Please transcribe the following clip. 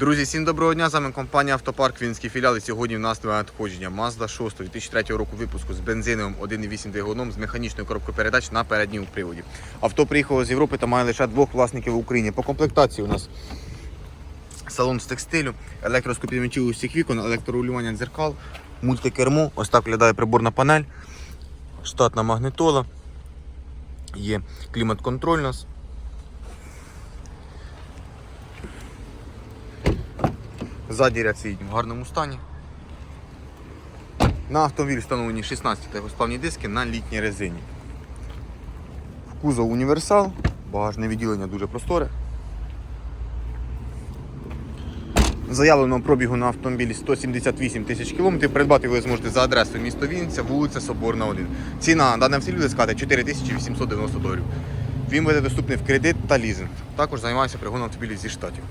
Друзі, всім доброго дня. З вами компанія Автопарк Вінський філіал. І сьогодні в нас надходження Mazda 6 2003 року випуску з бензиновим 1.8 двигуном з механічною коробкою передач на передньому приводі. Авто приїхало з Європи та має лише двох власників в Україні. По комплектації у нас салон з текстилю, електроскопівничів усіх вікон, електрорулювання дзеркал, мультикермо. Ось так виглядає приборна панель, штатна магнитола, є клімат-контроль у нас. Ззаді ряд сидить в гарному стані. На автомобіль встановлені 16 легкосплавні диски на літній резині. В кузов універсал, багажне відділення дуже просторе. Заявленого пробігу на автомобілі 178 тисяч кілометрів. Придбати ви зможете за адресою місто Вінниця, вулиця Соборна 1. Ціна на дане автомобілю сказати 4890 доларів. Він буде доступний в кредит та лізинг. Також займаюся пригоном автомобілів зі штатів.